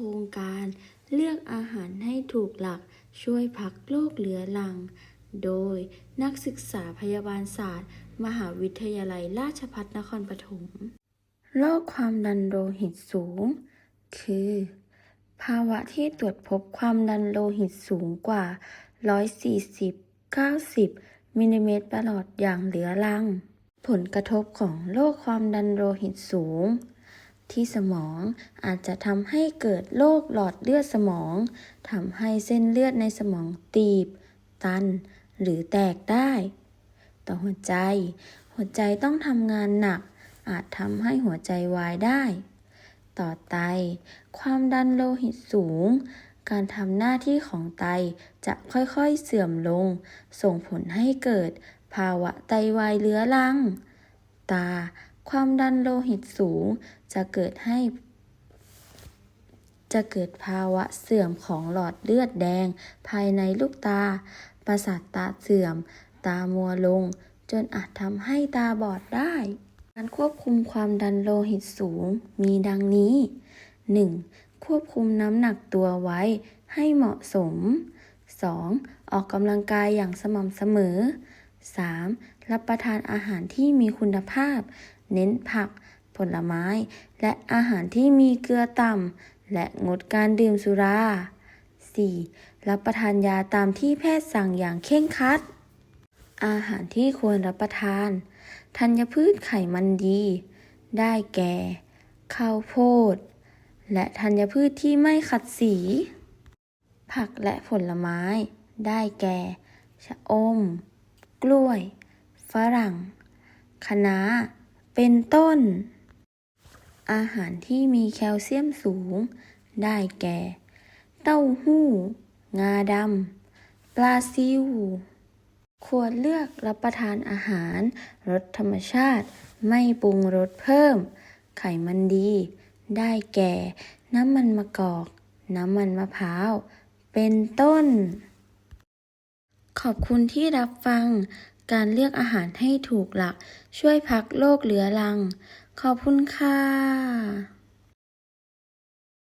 ครงการ เลือกอาหารให้ถูกหลักช่วยพักโรคเหลือรัง โดยนักศึกษาพยาบาลศาสตร์ มหาวิทยาลัยราชภัฏนครปฐมโรคความดันโลหิตสูง คือ ภาวะที่ตรวจพบความดันโลหิตสูงกว่า 140-90 มิลลิเมตรประหลอดอย่างเหลือรัง ผลกระทบของโรคความดันโลหิตสูง ที่สมองอาจจะทำให้เกิดโรคหลอดเลือดสมองทำให้เส้นเลือดในสมองตีบ ตัน หรือแตกได้ ต่อหัวใจ หัวใจต้องทำงานหนัก อาจทำให้หัวใจวายได้ ต่อไต ความดันโลหิตสูง การทำหน้าที่ของไตจะค่อยๆเสื่อมลง ส่งผลให้เกิด ภาวะไตวายเรื้อรัง ตา ความดันโลหิตสูงจะเกิดให้ จะเกิดภาวะเสื่อมของหลอดเลือดแดง ภายในลูกตา ประสาทตาเสื่อม ตามัวลง จนอาจทำให้ตาบอดได้ การควบคุมความดันโลหิตสูงมีดังนี้ 1. ควบคุมน้ำหนักตัวไว้ให้เหมาะสม 2. ออกกำลังกายอย่างสม่ำเสมอ 3. รับประทานอาหารที่มีคุณภาพ เน้นผัก ผลไม้ และอาหารที่มีเกลือต่ำ และงดการดื่มสุรา 4. รับประทานยาตามที่แพทย์สั่งอย่างเคร่งครัด อาหารที่ควรรับประทาน ธัญพืชไขมันดี ได้แก่ ข้าวโพด และธัญพืชที่ไม่ขัดสี ผักและผลไม้ ได้แก่ ชะอม กล้วย ฝรั่ง คะน้า เป็นต้น อาหารที่มีแคลเซียมสูง ได้แก่ เต้าหู้ งาดำ ปลาซิว ควรเลือกรับประทานอาหารรสธรรมชาติ ไม่ปรุงรสเพิ่ม ไขมันดี ได้แก่ น้ำมันมะกอก น้ำมันมะพร้าว เป็นต้น ขอบคุณที่รับฟัง การเลือกอาหารให้ถูกหลัก ช่วยพักโรคเหลือรัง ขอบคุณค่ะ